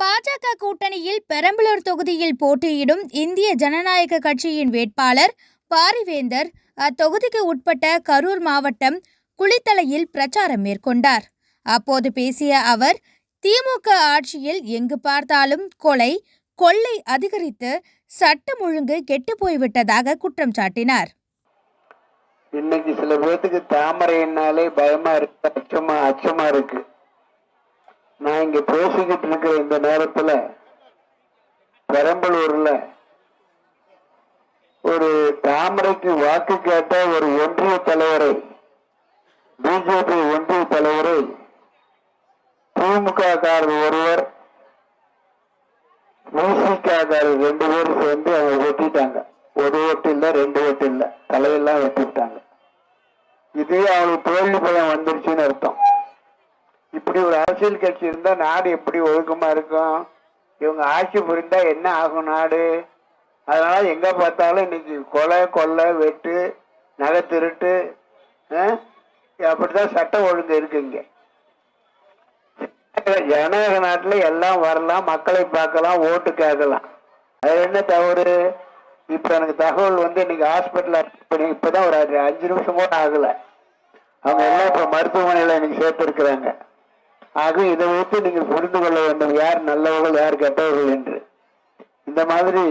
பாஜக கூட்டணியில் பெரம்பலூர் தொகுதியில் போட்டியிடும் இந்திய ஜனநாயக கட்சியின் வேட்பாளர் பாரிவேந்தர் அத்தொகுதிக்கு உட்பட்ட கரூர் மாவட்டம் குளித்தலையில் பிரச்சாரம் மேற்கொண்டார். அப்போது பேசிய அவர் திமுக ஆட்சியில் எங்கு பார்த்தாலும் கொலை கொள்ளை அதிகரித்து சட்டம் ஒழுங்கு கெட்டு போய்விட்டதாக குற்றம் சாட்டினார். இன்னைக்கு சில பேர்த்துக்கு தாமரைனாலே பயமா இருக்கு அச்சமா அச்சமா இருக்கு. நான் இங்க பேசிக்கிட்டு இருக்கிற இந்த நேரத்துல பெரம்பலூர்ல ஒரு தாமரைக்கு வாக்கு கேட்ட ஒரு ஒன்றிய தலைவரை பிஜேபி ஒன்றிய தலைவரை திமுக காரர் ஒருவர் முசிக ரெண்டு பேரும் சேர்ந்து அவங்க வெட்டிட்டாங்க. ஒரு ஓட்டு இல்ல ரெண்டு ஓட்டு இல்ல தலையெல்லாம் வெட்டிட்டாங்க. இதே அவங்களுக்கு தோல்வி பயம் வந்துருச்சுன்னு அர்த்தம். இப்படி ஒரு அரசியல் கட்சி இருந்தா நாடு எப்படி ஒழுக்கமா இருக்கும்? இவங்க ஆட்சி புரிந்தா என்ன ஆகும் நாடு? அதனால எங்க பார்த்தாலும் இன்னைக்கு கொலை கொள்ளை வெட்டு நகை திருட்டு ஆ? அப்படிதான் சட்டம் ஒழுங்கு இருக்கு இங்க. ஜனநாயக நாட்டுல எல்லாம் வரலாம் மக்களை பார்க்கலாம் ஓட்டு கேட்கலாம். அது என்ன தவறு? இப்ப எனக்கு தகவல் வந்து இன்னைக்கு ஹாஸ்பிட்டல் இப்பதான் ஒரு அஞ்சு- அஞ்சு நிமிஷம் கூட ஆகல. அவங்க எல்லாம் இப்ப மருத்துவமனையில இன்னைக்கு சேர்த்து இருக்கிறாங்க ஆக இதை வைத்து நீங்கள் புரிந்து கொள்ள வேண்டும் யார் நல்லவர்கள் யார் கெட்டவர்கள் என்று. இந்த மாதிரி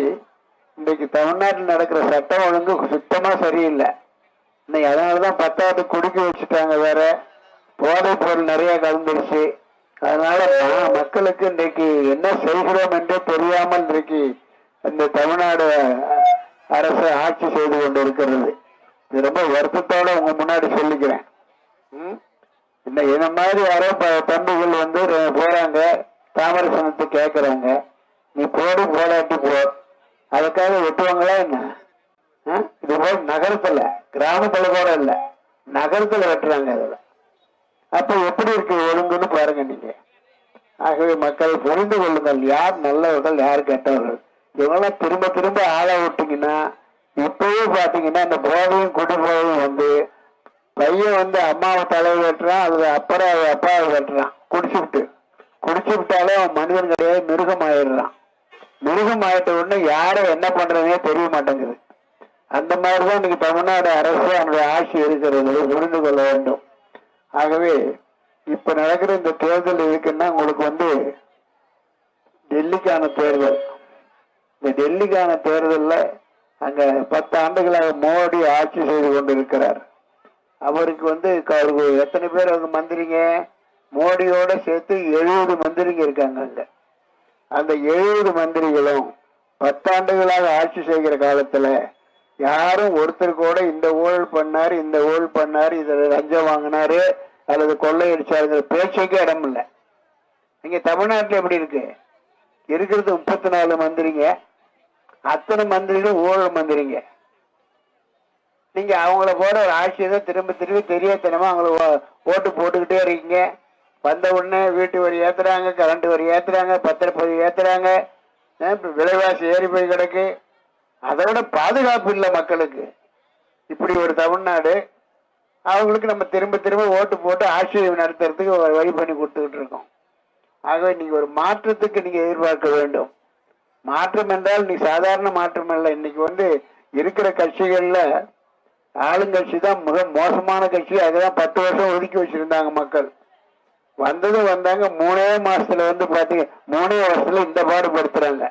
இன்றைக்கு தமிழ்நாட்டில் நடக்கிற சட்டம் ஒழுங்கு சுத்தமா சரியில்லை. இன்னைக்கு அதனாலதான் பத்தாவது குடிக்க வச்சுட்டாங்க வேற. போதைப் பொருள் நிறைய கலந்துருச்சு. அதனால மக்களுக்கு இன்றைக்கு என்ன செய்கிறோம் என்றே தெரியாமல் இன்றைக்கு இந்த தமிழ்நாடு அரசு ஆட்சி செய்து கொண்டு இருக்கிறது இது ரொம்ப வருத்தத்தோட உங்க முன்னாடி சொல்லிக்கிறேன். ம்? இந்த இந்த மாதிரி யாரோ ப- தம்பிகள் வந்து போறாங்க. தாமரை சனத்தை கேட்கறாங்க நீ போடு போடாட்டி போ. அதுக்காக வெட்டுவாங்களா என்ன? ஆ? இது போல் நகரத்துல கிராமத்துல கூட இல்ல. நகரத்துல வெட்டுறாங்க அதுல அப்ப எப்படி இருக்கு ஒழுங்குன்னு பாருங்க நீங்க. ஆகவே மக்கள் புரிந்து கொள்ளுங்கள். யார் நல்லவர்கள் யார் கெட்டவர்கள். இவங்கெல்லாம் திரும்ப திரும்ப ஆள விட்டீங்கன்னா இப்பவே பாத்தீங்கன்னா இந்த போதையும் குடிபோதையும் வந்து பையன் வந்து அம்மாவை தலையை வெட்டுறான் அப்புறம் அப்பரை அப்பாவை வெட்டுறான். குடிச்சுவிட்டு குடிச்சு விட்டாலே அவன் மனிதன் கிடையாது மிருகம் ஆயிடுறான் மிருகம் ஆயிட்ட உடனே யாரும் என்ன பண்றதுனே தெரிய மாட்டேங்குது. அந்த மாதிரிதான் இன்னைக்கு தமிழ்நாடு அரசு அவனுடைய ஆட்சி இருக்கிறது புரிந்து கொள்ள வேண்டும். ஆகவே இப்ப நடக்கிற இந்த தேர்தல் இருக்குன்னா உங்களுக்கு வந்து டெல்லிக்கான தேர்தல். இந்த டெல்லிக்கான தேர்தலில் அங்க பத்து ஆண்டுகளாக மோடி ஆட்சி செய்து கொண்டிருக்கிறார். அவருக்கு வந்து அவருக்கு எத்தனை பேர் அவங்க மந்திரிங்க? மோடியோட சேர்த்து எழுபது மந்திரிங்க இருக்காங்க அங்க. அந்த எழுபது மந்திரிகளும் பத்தாண்டுகளாக ஆட்சி செய்கிற காலத்துல யாரும் ஒருத்தர் கூட இந்த ஊழல் பண்ணாரு இந்த ஊழல் பண்ணாரு இதுல லஞ்சம் வாங்கினாரு அல்லது கொள்ளையடிச்சாருங்கிற பேச்சுக்கே இடம் இல்லை. இங்க தமிழ்நாட்டுல எப்படி இருக்கு? இருக்கிறது முப்பத்தி நாலு மந்திரிங்க. அத்தனை மந்திரிகளும் ஊழல் மந்திரிங்க. நீங்க அவங்கள போட ஒரு ஆட்சியை தான் திரும்ப திரும்ப தெரியாதனமா அவங்கள ஓட்டு போட்டுக்கிட்டே இருக்கீங்க. வந்த உடனே வீட்டு வரி ஏத்துறாங்க கரண்ட் வரி ஏத்துறாங்க பத்திரப்பதிவு ஏத்துறாங்க. விலைவாசி ஏறி போய் கிடக்கு? அதோட பாதுகாப்பு இல்லை மக்களுக்கு. இப்படி ஒரு தமிழ்நாடு அவங்களுக்கு நம்ம திரும்ப திரும்ப ஓட்டு போட்டு ஆட்சியை நடத்துறதுக்கு வழி பண்ணி கொடுத்துக்கிட்டு இருக்கோம். ஆகவே நீங்க ஒரு மாற்றத்துக்கு நீங்க எதிர்பார்க்க வேண்டும். மாற்றம் என்றால் நீ சாதாரண மாற்றம் இல்லை இன்னைக்கு வந்து இருக்கிற கட்சிகளில் ஆளுங்கட்சி தான் மிக மோசமான கட்சி. அதுதான் பத்து வருஷம் ஒதுக்கி வச்சிருந்தாங்க மக்கள். வந்ததும் வந்தாங்க. மூணே மாசத்துல வந்து பாத்தீங்க மூணே வருஷத்துல இந்த பாடுபடுத்துறாங்க